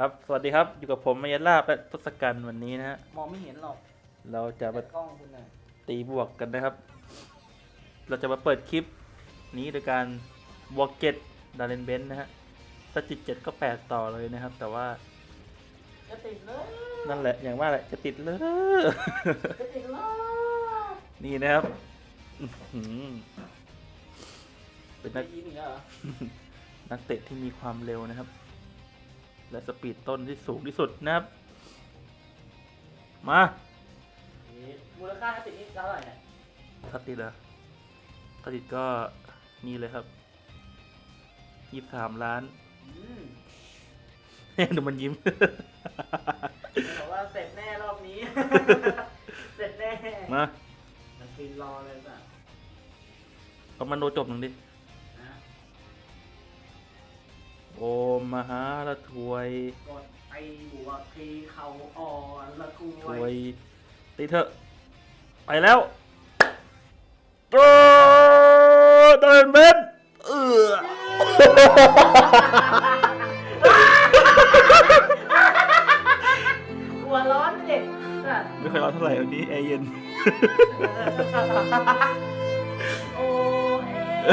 ครับ สวัสดีครับ อยู่กับผมมายาลาบและทศกัณฐ์วันนี้นะฮะ มองไม่เห็นหรอกเราจะมาแต่กล้องคุณน่ะตีบวกกันนะครับ เราจะมาเปิดคลิปนี้โดยการบวกเจ็ดดาเลนเบนนะฮะถ้าจิตเจ็ดก็แปดต่อเลยนะครับ แต่ว่าจะติดเลยนั่นแหละ อย่างว่าแหละ จะติดเลย จะติดเลยนี่นะครับอื้อหือเป็นไม่นักยิ้มอีกแล้วเหรอ นักเตะที่มีความเร็วนะครับ และสปีดต้นที่สูงที่สุดนะครับ มามูลค่าถ้าติดนี่เท่าไหร่เนี่ยถ้าติดเหรอถ้าติดก็นี่เลยครับยี่สามล้านอืมดูมันยิ้มบอกว่าเสร็จแน่รอบนี้ เสร็จแน่ มามันคืนรอเลยป่ะเอามันโดจบหนึ่งดิ โอมมหาละถวยกดไอ้หัวคีเขาอ่อนละกถล้วยวยตีเถอะไปแล้วโตเดินเบนเออหัวร้อนเด็กอะไม่เคยร้อนเท่าไหร่วันนี้แอร์เย็น โอ้เอ๊ะ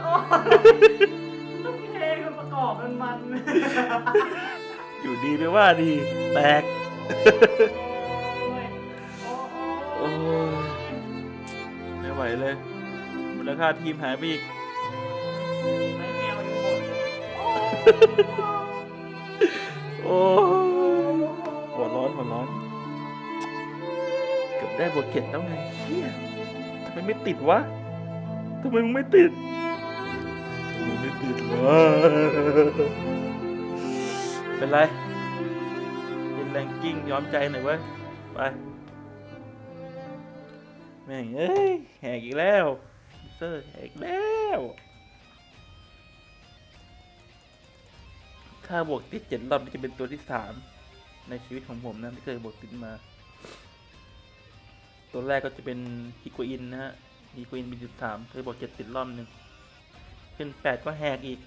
โอ้ต้องเพ ลงมันประกอบมันมันอยู่ดีไม่ว่าดี แตกโอ้ยโอ้โอ้ยไม่ไหวเลย มูลค่าทีมหายไปอีกไม่แมวอยู่หมดเลยโอ้ยหัวร้อนหัวร้อน เกือบได้บทเก็ตแล้วไงเฮียทำไมไม่ติดวะทำไมมึงไม่ติดทำ ไมไม่ติดวะเป็นไรเป็นแรงกิ้งย้อมใจหน่อยเว้ย ไป แม่งเอ้ยแหกอีกแล้วเซอร์แหกแล้วถ้าบวกติดเจ็ดรอบนี่จะเป็นตัวที่สามในชีวิตของผมนะที่เคยบวกติดมา ตัวแรกก็จะเป็นฮิโกอินนะฮะฮิโกอินเป็นจุดสามเคยบวกเจ็ดติดรอบหนึ่ง ขึ้นแปดก็แหกอีก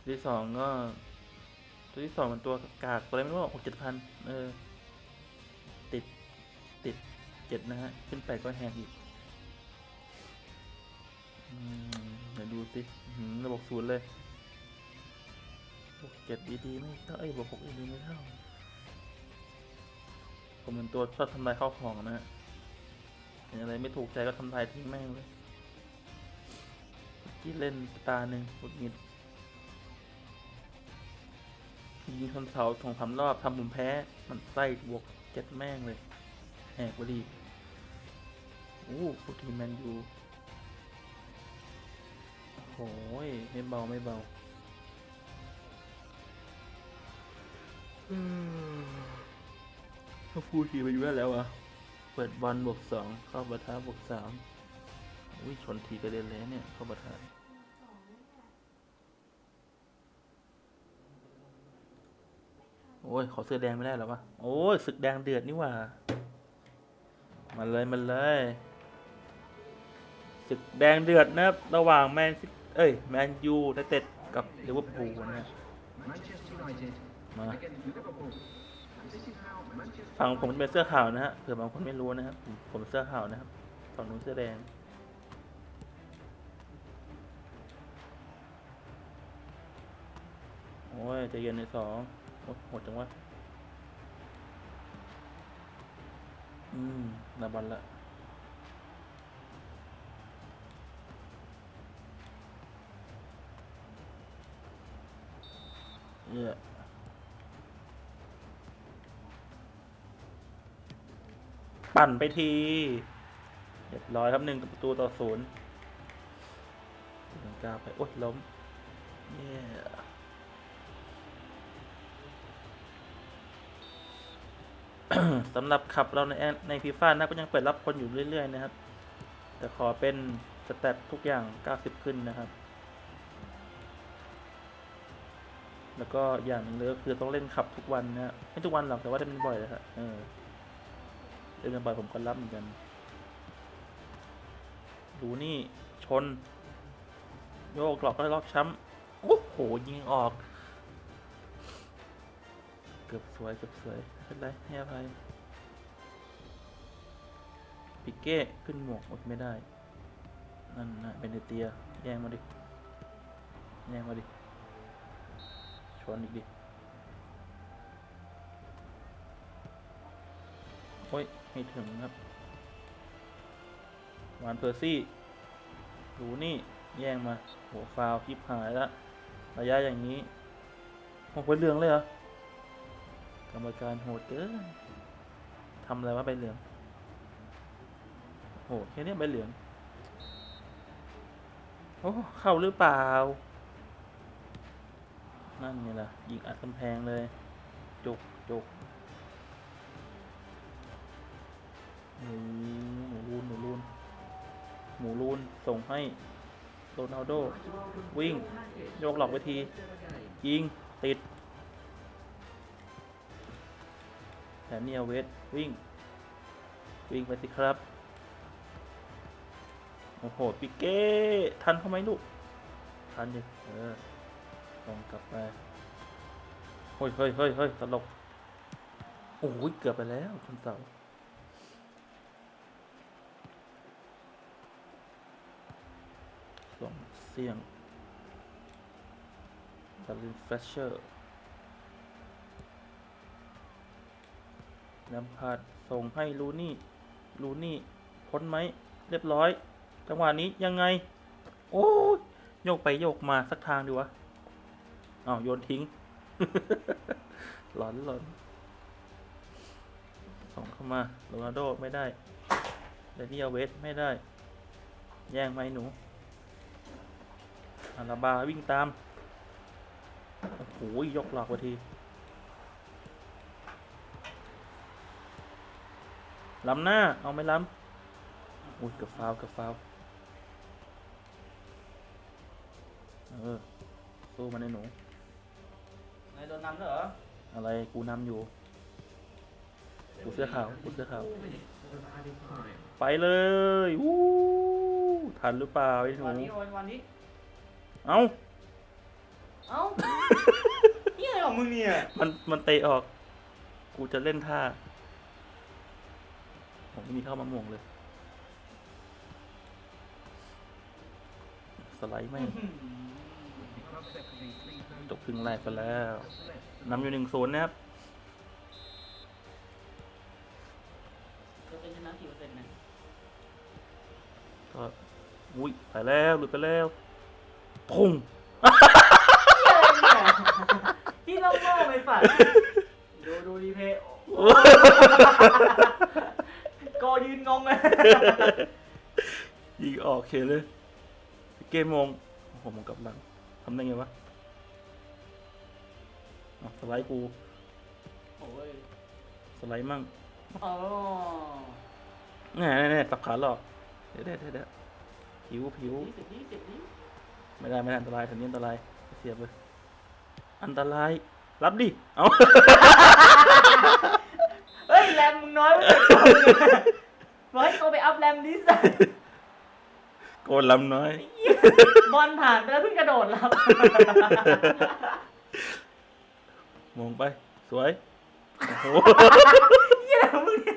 ตัวที่สองก็ ตัวที่สองเป็นตัวกากตัวอะไรไม่รู้หกเจ็ดพันเออ ติด ติดเจ็ดนะฮะ ขึ้นแปดก็แหกอีกอมเดี๋ยวดูสิหือระบบศูนย์เลยบวกเจ็ดดีๆไม่เท่าไอ้บวกหกดีๆไม่เท่าผมเป็นตัวชอบทำลายข้าวของนะฮะเห็นอะไรไม่ถูกใจก็ทำลายทิ้งแม่งเลย ที่เล่นตาหนึ่งหงุดหงิดยิงคนเสาสองสามรอบทำผมแพ้ มันไส้บวกเจ็ดแม่งเลยแหกวดีโอ้ฟูทีมแมนยูโอ้ยไม่เบา ไม่เบาเขาพูดทีไปอยู่แล้วแล้วอะเปิดบอลบวกสองเข้าบัทาบวกสาม อุ้ยชนทีกระเด็นเลยเนี่ย เข้าบัทาโอ้ย ขอเสื้อแดงไม่ได้หรอวะ โอ้ยศึกแดงเดือดนี่ว่า มาเลยมาเลยศึกแดงเดือดนะครับ ระหว่างแมนซิเอ้ย แมนยูไนเต็ดกับลิเวอร์พูลนะ Manchester United มาฝั่งผมเป็นเสื้อขาวนะฮะเผื่อบางคนไม่รู้นะครับ ผมผมเสื้อขาวนะครับฝั่งนู้นเสื้อแดง อ้ยใจะเย็นในสองโอ้ยโหดจังวะอืมนาบอลละเยอะปั่นไปทีเรียบร้อยครับหนึ่งประตูต่อศูนย์ถึงกาไปโอ๊ยล้มเสำหรับขับเราในในฟีฟ่านะก็ยังเปิดรับคนอยู่เรื่อย ๆ นะครับ แต่ขอเป็นสแตททุกอย่าง 90 ขึ้นนะครับ แล้วก็อย่างนึ่งเลยก็คือต้องเล่นขับทุกวันนะฮะไม่ทุกวันหรอกแต่ว่าเล่นบ่อยนะครับเออเล่นบ่อยผมก็รับเหมือนกันดูนี่ชน โยกหลอกก็ล็อกช้ำโอ้โหยิงออก เกือบสวย เกือบสวย เป็นไรให้อภัยปิเก้ขึ้นหมวกอดไม่ได้ นั่นนะเบนเนเตียแย่งมาดิ แย่งมาดิ ชนอีกดิ โอ้ย ไม่ถึงครับวานเพอร์ซี่ดูนี่ แย่งมา หัวฟาวพิบหายแล้วระยะอย่างนี้หกใบเหลืองเลยเหรอ กรรมการโหดเกินทำอะไรวะใบเหลืองโหแค่นี้ใบเหลือง โอ้เข้าหรือเปล่า นั่นไงล่ะ ยิงอัดกำแพงเลย จุกจุกหมูหมูลูนหมูลูนหมูลูนส่งให้โรนัลโด วิ่ง โยกหลอกไปที ยิง ติด แถมนี่เอเวทวิ่ง วิ่งไปสิครับ โอ้โหปิเก้ ทันเขาไหมลูก ทันอยู่เออส่งกลับไปเฮ้ยเฮ้ยเฮ้ยเฮ้ยตลก โอ้ยเกือบไปแล้วคนเสาส่งเสียงดารินแฟชเชอร์ นำพาดส่งให้ลูนี่ ลูนี่พ้นไหม เรียบร้อย จังหวะนี้ยังไง โอ้ยโยกไปโยกมาสักทางดีวะอ้าวโยนทิ้ง หลอนหลอนส่งเข้ามาโรนัลโดไม่ได้เดนี่เอเวสไม่ได้ แย่งไหมหนู อาราบาวิ่งตาม โอ้โหยกหลอกไปที ล้ำหน้า เอาไม่ล้ำอุ้ยกับฟาวกับฟาวเออสู้มันในหนูนายโดนนำด้วยเหรออะไรกูนำอยู่ กูเสื้อขาวกูเสื้อขาว ไปเลยวู้ทันหรือเปล่าไอ้หนูวันนี้วันวันนี้ เอ้า เอ้าเฮียอะไรของมึงเนี่ย มันมันเตะออก กูจะเล่นท่า ผมไม่มีเข้ามาม่วงเลย สไลด์ไม่งจบครึ่งแรกไปแล้วนำอยู่หนึ่งศูนย์นะครับจะเป็นชนะกี่เปอร์เซ็นต์นะก็อุ้ยไปแล้วหลุดไปแล้วพุ่ง ที่เราโง่ไปฝันดูดูรีเพย์โกยืนงงเล ยยิงออกเคเลยเกมมงโอ้โหมงกลับหลังทำได้ไงวะอะสไลด์กูโอ้ยสไลด์มั่งอ๋อแน่แน่แน่สับขาหลอกเดี๋ยวเดี๋ยวเดี๋ยวเดี๋ยวผิวผิวยี่สิบยี่สิบยี่ไม่ได้ไม่ได้อันตรายแถวนี้อันตรายเสียบเลยอันตราย รับดิ เอาเฮ้ยแรมมึงน้อยไป บอกให้โกไปอัพแรมดิสันโกนลำน้อย บอลผ่านไปแล้วเพิ่งกระโดดรับ มองไป สวย โอ้โหเฮียอะไรของมึงเนี่ย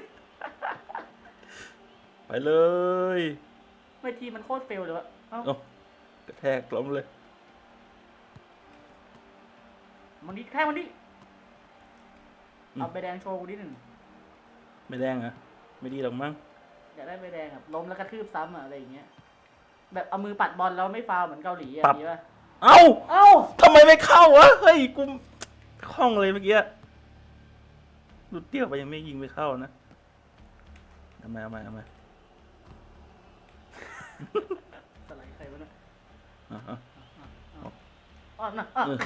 ไปเลยเวทีมันโคตรเฟลเลยวะเอ้า เอากระแทกล้มเลย มันดิแค่มันดิอืม เอาใบแดงโชว์กูนิดหนึ่ง ไม่แดงเหรอะ ไม่ดีหรอกมั้งอยากได้ใบแดงแบบล้มแล้วกระทืบซ้ำอะอะไรอย่างเงี้ย แบบเอามือปัดบอลแล้วไม่ฟาวล์เหมือนเกาหลีอะปัด มีป่ะเอ้าเอ้าทำไมไม่เข้าวะเฮ้ยกูคล่องเลยเมื่อกี้หลุดเตี้ยวไปยังไม่ยิงไม่เข้านะเอามาเอามาเอามาสไลด์ใครวะเนี่ยอะอะอ๋อนะอะเออ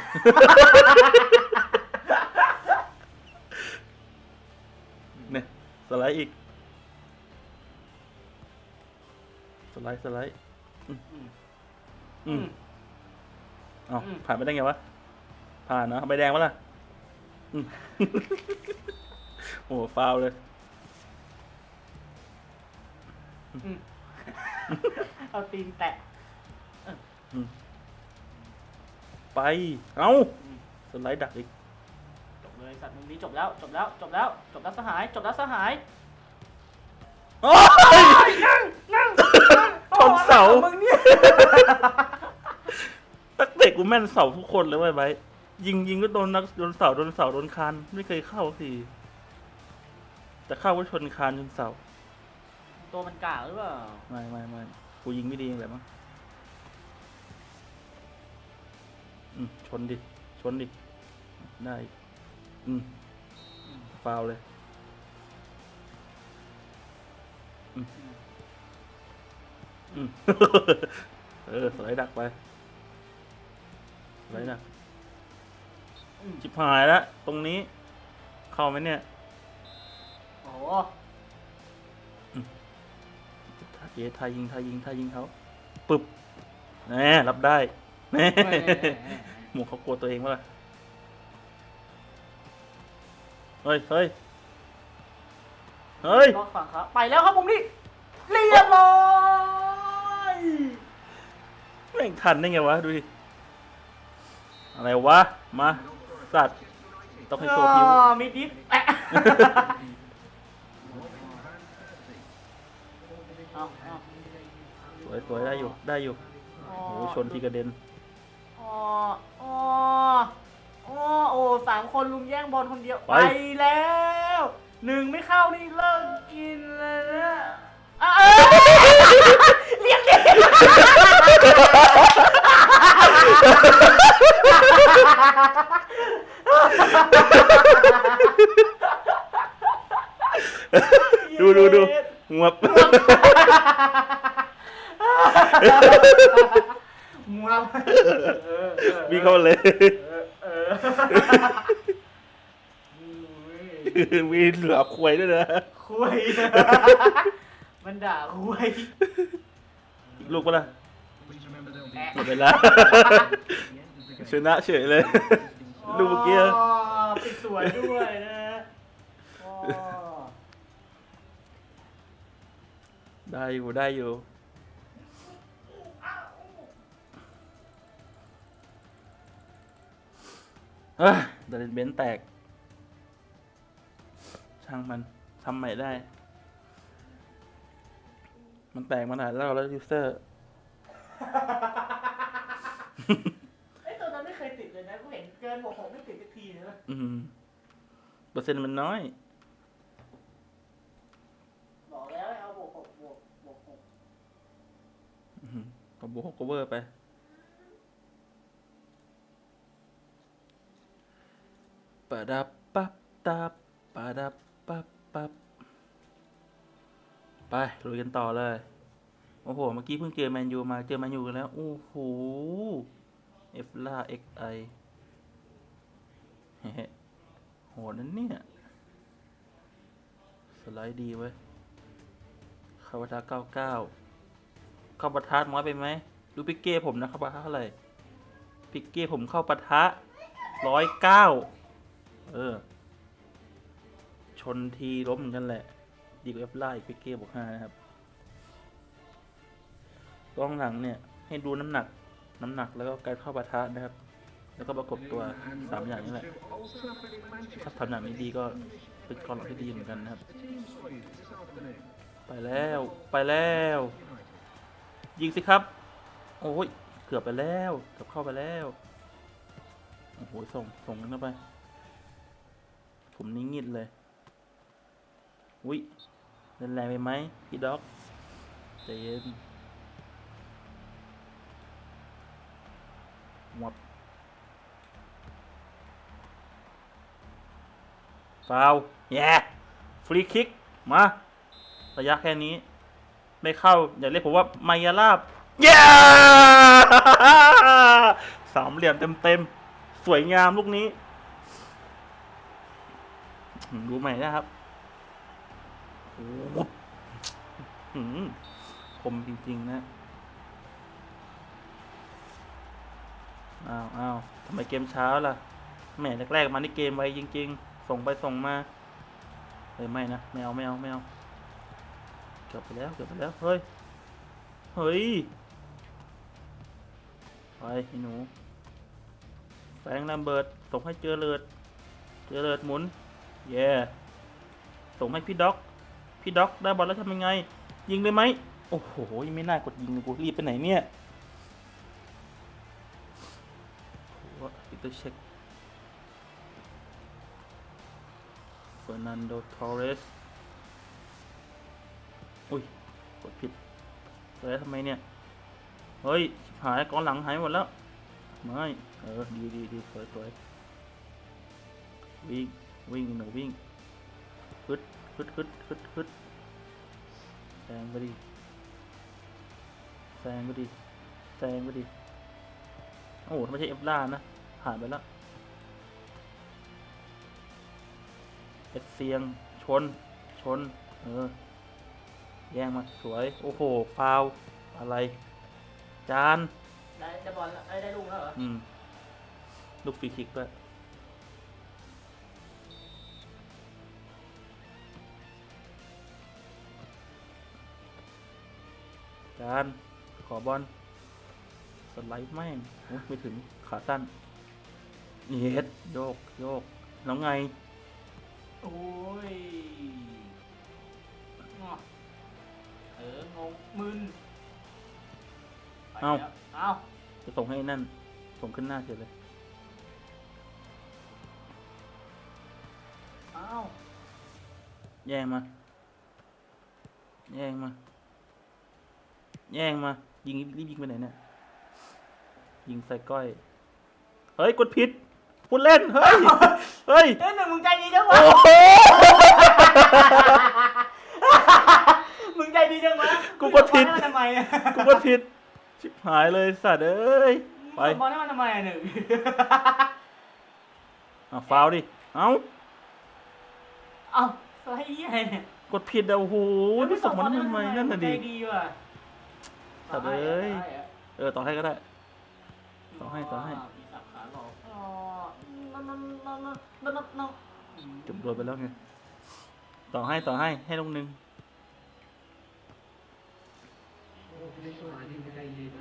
เนี่ยสไลด์อีก ไลด์สไลด์อืมอืมเอ้าอืมผ่านไปได้ไงวะ ผ่านเนอะใบแดงวะล่ะอืมโอ้โหฟาวล์เลยอืมเอาตีนแตะอืมไป เอ้าอืมสไลด์ดักอีก จบเลยสัตว์มุมนี้จบแล้ว จบแล้ว จบแล้ว จบแล้วสหาย จบแล้วสหายโอ้ยนั่งนั่งชน เสาโอ้อะไรของมึงเนี่ยนักเตะกูแม่นเสาทุกคนเลยเว้ยไบร์ทยิงยิงก็โดนนักโดนเสาโดนเสาโดนคานไม่เคยเข้าสักทีแต่เข้าก็ชนคานชนเสาตัวมันกากหรือเปล่าไม่ไม่ไม่กูยิงไม่ดีเองแหละมั้งอืมชนดิชนดิได้ อืมฟาวเลย อืมอืม เออสไลด์ดักไปสไลด์ดักจิบหายแล้วตรงนี้ เข้าไหมเนี่ยโอ้โหเยทายยิงทายยิงทายยิงเขาปึ๊บแหน่รับได้แหน่หม่หมูเขากลัวตัวเองวะล่ะเฮ้ยเฮ้ยเฮ้ยล็อกฝั่งครับ ไปแล้วครับมุมนี้เรียบร้อย แม่งทันได้ไงวะ ดูดิ อะไรวะ มา สัตว์ ต้องให้โชว์พิวอ่ามีดิฟแอะเอาเอาสวยสวยได้อยู่ ได้อยู่อ๋อโอ้โห ชนที่กระเด็น อ๋ออ๋ออ๋อโอ้สามคนลุมแย่งบอลคนเดียว ไป ไปแล้ว หนึ่งไม่เข้านี่เลิกกินเลย ดูดูดูงวบงวมมีเข้าเลยเออมีเหลือควยด้วยนะคุยมันด่าคุยอีกลูกปะล่ะ Please remember there'll be แอะหมดเวลา ชนะเฉยเลยลูกเมื่อกี้อ๋อปิดสวยด้วยนะอ๋อได้อยู่ได้อยู่ เฮ้ยดารินเบนซ์แตก ช่างมันทำใหม่ได้ มันแตกมานานแล้วแล้วยูเซอร์ ไอ้ตัวนั้นไม่เคยติดเลยนะ กูเห็ นเกินบวกหกไม่ติดสักทีเลยนะอืมเปอร์เซ็นต์มันน้อย บอกแล้วให้เอาบวกหกบวกบวกหกอืมก็บวกก็เวอร์ไป ปะดับปับตับปะดับปับปับไปลุยกันต่อเลย โอ้โห เมื่อกี้เพิ่งเจอแมนยูมา เจอแมนยูกันแล้ว โอ้โห เอฟล่าเอ็กไอเฮ้ โหนั่นเนี่ย สไลด์ดีเว้ยคาวาทาเก้าเก้าเข้าปะทะน้อยไปไหม ดูปิกเก้ผมนะเข้าปะทะเท่าไหร่ปิกเก้ผมเข้าปะทะร้อยเก้าเออ ชนทีล้มเหมือนกันแหละ ดีกว่าเอฟไล่ปิกเก้บวกห้านะครับกล้องหลังเนี่ย ให้ดูน้ำหนัก น้ำหนักแล้วก็การเข้าปะทะนะครับ แล้วก็ประกบตัวสามอย่างนี้แหละ ถ้าทำอย่างนี้ดีก็เป็นกองหลังที่ดีเหมือนกันนะครับ ไปแล้วไปแล้ว ยิงสิครับ โอ้ยเกือบไปแล้วเกือบเข้าไปแล้วโอ้โหส่งส่งกันเข้าไป ผมนิ่งงิดเลยอุ้ยเล่นแรงไปไหมพี่ด็อกใจเย็นหมด ฟาวแย่ฟรีคิก มา ระยะแค่นี้ ไม่เข้า อย่าเรียกผมว่าไมายาลาบเย้สามเหลี่ยมเต็มๆ สวยงามลูกนี้ ดูใหม่นะครับโหหืมคมจริง ๆ นะ อ้าวอ้าวทำไมเกมช้าล่ะ แหมแรก ๆ มานี่เกมไวจริง ๆ ส่งไปส่งมาเฮ้ยไม่นะไม่เอาไม่เอาไม่เอาเกือบไปแล้วเกือบไปแล้วเฮ้ยเฮ้ยไปหนูแฟงลมเบิร์ตส่งให้เจอเลิดเจริญหมุนเย่ส่งให้พี่ด็อกพี่ด็อกได้บอลแล้วทำยังไง ยิงเลยไหมโอ้โหไม่น่ากดยิงกูรีบไปไหนเนี่ยโอ้โหปิตอร์เช็ค ฟอร์นันโดทอร์เรส อุ้ย กดผิดแล้วทำไมเนี่ย เฮ้ย หายกองหลังหายหมดแล้ว ไม่ เออ ดีดีดีสวยสวยวิ่ง วิ่งหนูวิ่งฮึดฮึดฮึดฮึดฮึดแซงไปดิแซงไปดิแซงไปดิโอ้โหไม่ใช่เอฟล่านะผ่านไปแล้ว เอ็ดเซียง ชน ชน เออ แย่งมาสวย โอ้โห ฟาวล์อะไร จาน ได้ได้บอลแล้วได้ได้ลูกแล้วเหรอ อืม ลูกฟรีคิกด้วย จาน ขอบอล สไลด์แม่งโอ้ยไม่ถึง ขาสั้น เย็ด โยก โยก แล้วไง โอ้ยงอเอองงมึนไปเอ้าแล้วเอ้าจะส่งให้นั่น ส่งขึ้นหน้าเฉยเลย เอ้าแย่งมา แย่งมา แย่งมา ยิงรีบยิงไปไหนเนี่ย ยิงใส่ก้อย เฮ้ย กดผิด พูดเล่น เฮ้ย เฮ้ยเอ้ยหนึ่งมึงใจดีจังวะ โอ้โห มึงใจดีจังวะกูก็ผิด มึงส่งบอลให้มันทำไมอะกูกดผิด ชิบหายเลยสัตว์เอ้ย ไป มึงส่งบอลให้มันทำไมอะหนึ่งอะฟาวดิ เอ้า เอ้าสไลด์ยี่ไงเนี่ยกดผิดอะโอ้โหไม่ส่งมันทำไมนั่นน่ะดิใจดีว่ะสัตว์เอ้ยเออ ต่อให้ก็ได้ ต่อให้ต่อให้มีสับขา จบโดนไปแล้วไง ต่อให้ต่อให้ให้ลงหนึ่ง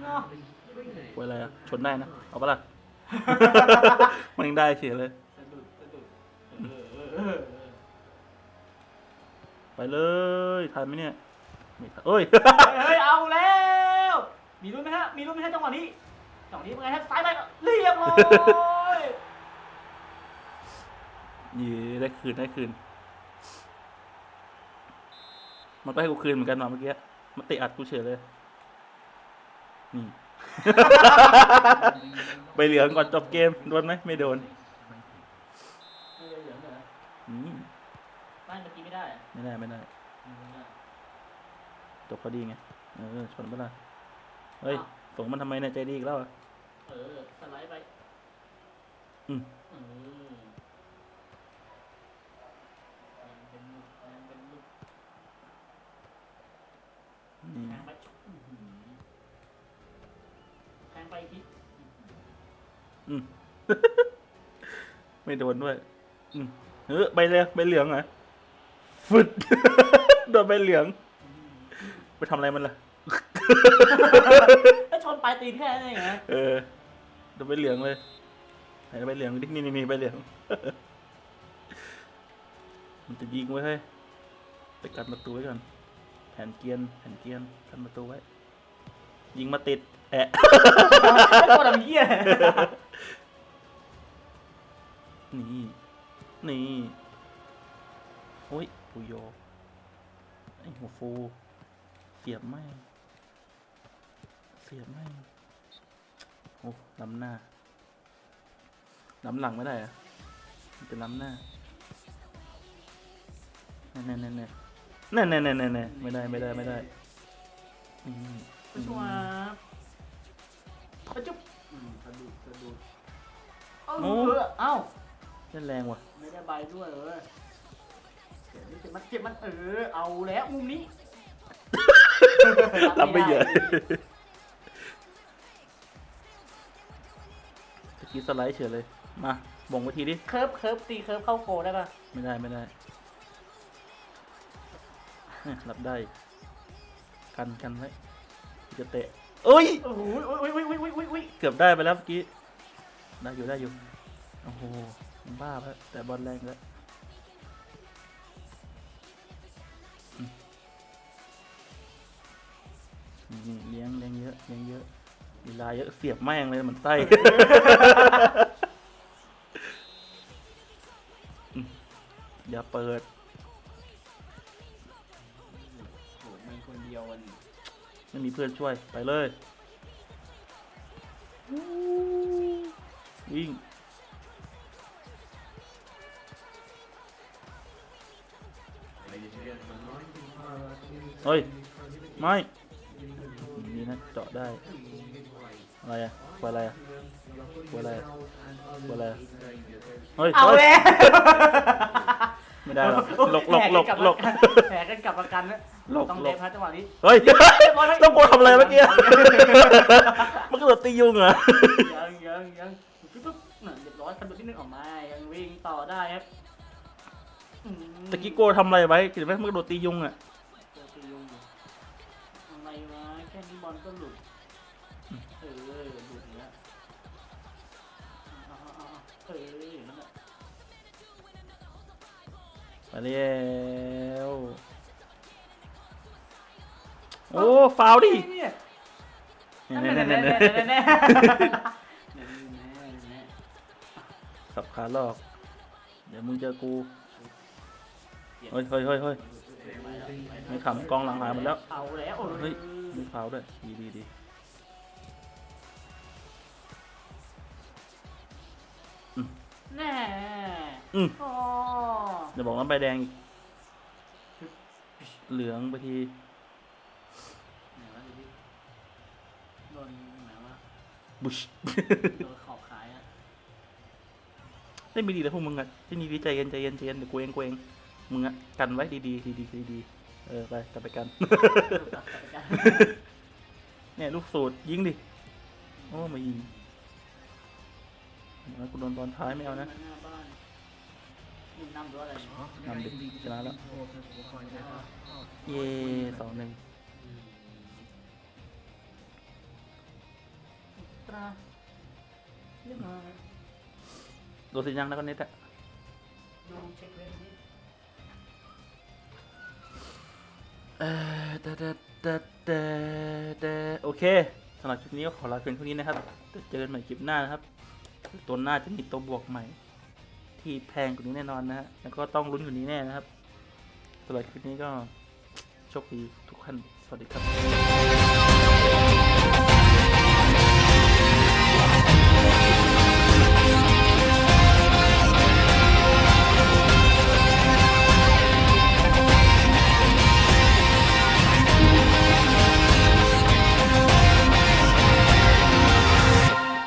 เนาะไว้อะไรอะ ชนได้นะ เอาปะล่ะ มันยังได้เฉยเลยสะดุดสะดุดเออเออเออเออไปเลย ทันไหมเนี่ยไม่ทันเอ้ย เฮ้ยเอาแล้ว มีรุ่นไหมฮะ มีรุ่นไหมฮะจังหวะนี้จังหวะนี้เป็นไงฮะซ้ายไปเรียบร้อย ยีได้คืนได้คืน มันก็ให้กูคืนเหมือนกันหน่อยเมื่อกี้มันเตะอัดกูเฉยเลย นี่ ไปเหลืองก่อนจบเกม โดนไหมไม่โดนไม่ได้เหลืองเหรออืมไม่เมื่อกี้ไม่ได้อะไม่ได้ไม่ได้ไม่ได้จบพอดีไง เออชนไปละเฮ้ย ส่งมันทำไมเนี่ยใจดีอีกแล้วอะ เออ สไลด์ไปอืม เออยังเป็นลูกยังเป็นลูก นี่ แทงไปอื้อหือแทงไปอีกที อืมไม่โดนด้วย อืมเออใบเหลืองใบเหลืองเหรอฟึด โดนใบเหลือง ไปทำอะไรมันล่ะไอ้ชนปลายตีนแค่นั้นเองเหรอเออโดนใบเหลืองเลยไหนใบเหลืองดินี่นี่นี่ใบเหลือง มันจะยิงไว้ให้ยไปกันประตูไว้ก่อน แผ่นเกียน แผ่นเกียนกันประตูไว้ ยิงมาติด แอะ ไอ้ตัวดำเหี้ย นี่นี่โอ้ยปูโยไอหัวฟูเสียบไม่งเสียบไม่งโอ้ล้ำหน้าล้ำหลังไม่ได้เหรอะมันจะล้ำหน้าแน่แน่แน่แน่แน่แน่แน่แน่แน่ไม่ได้ไม่ได้ไม่ได้อืมไปชัวร์ไปจุ๊บสะดุดสะดุดเอ้าเออเอ้า เล่นแรงว่ะไม่ได้ใบด้วยเออเจ็บมันเจ็บมันเจ็บมันเออเอาแล้วมุมนี้ รับไม่เยอะตะกี้สไลด์เฉยเลย มาบ่งไว้ทีดิ เคิร์ฟเคิร์ฟตีเคิร์ฟเข้าโกได้ป่ะไม่ได้ไม่ได้เนี่ยรับได้ กันกันไว้จะเตะเอ้ย โอ้โหโอ้ยโอ้ยโอ้ยโอ้ยโอ้ยโอ้ยเกือบได้ไปแล้วเมื่อกี้ ได้อยู่ได้อยู่ โอ้โห บ้าไปแล้วแต่บอลแรงแล้วอืมนี่เลี้ยงเลี้ยงเยอะเลี้ยงเยอะเวลาเยอะเสียบแม่งเลยเหมือนไส้อืมอย่าเปิดโหมันคนเดียวมันไม่มีเพื่อนช่วยไปเลย วิ่ง เฮ้ย ไม่นี่นะเจาะได้ อะไรอะกลัวอะไรอะกลัวอะไรอะกลัวอะไรอะเฮ้ยเอาฮ้ยแล้วไม่ได้หรอกหลบหลบหลบหลบแผลกันกลับประกันนะหลบต้องหลเดบฟพัดจังหวะนี้ เฮ้ย ต้องกลัวทำอะไรเมื่อกี้มันก็โดดตียุงเหรอ ยังยังยังปึ๊บปึ๊บน่ะเรียบร้อยกระโดดนิดนึงออกมา ยังวิ่งต่อได้ครับอืมตะกี้โกทำอะไรไว้เห็นไหมมันก็โดดตียุงอะ แค่นี้บอลก็หลุด เออ หลุดอย่างเงี้ยเอาเอาเอาเอาเออย่างนั้นแหละไปแล้วโอ้ฟาวดิเนี่ยเนี่ยแน่เนี่ยแน่เนี่ยแน่เนี่ยแน่แน่แน่สับขาหลอก เดี๋ยวมึงเจอกูเฮ้ยเฮ้ยเฮ้ยเฮ้ยไม่ขำกองหลังหายหมดแล้ว เอาแล้วเฮ้ย ไม่ฟาวด้วยดีดีดีแน่อืมอ๋อเดี๋ยวบอกว่าใบแดงอีกเหลืองไปทีไหนวะดูดิโดนไหนวะบุช โดนขอบขายอะไม่มีดีแล้วพวกมึงอะที่นี่ดีใจเย็นใจเย็นใจเย็นเดี๋ยวกูเองกูเองมึงอะกันไว้ดีดีดีดีดีดี เออ ไปกลับไปกันกลับไปกัน เนี่ย ลูกสูตรยิงดิ โอ้มายิงแล้วกูโดนตอนท้ายไม่เอานะหน้าบ้านนี่นำหรืออะไรเนี่ยนำดิชนะแล้ว เย่สองหนึ่งตราเรียบร้อยโดนสิยังแล้วก็เน็ตอะดูเช็คเว้น เออเดเดเดโอเคสำหรับคลิปนี้ก็ขอลาเพียงเท่านี้นะครับเจอกันใหม่คลิปหน้านะครับ ตัวหน้าจะมีตัวบวกใหม่ ที่แพงกว่านี้แน่นอนนะฮะแล้วก็ต้องลุ้นกว่านี้แน่นะครับสำหรับคลิปนี้ก็โชคดีทุกท่านสวัสดีครับ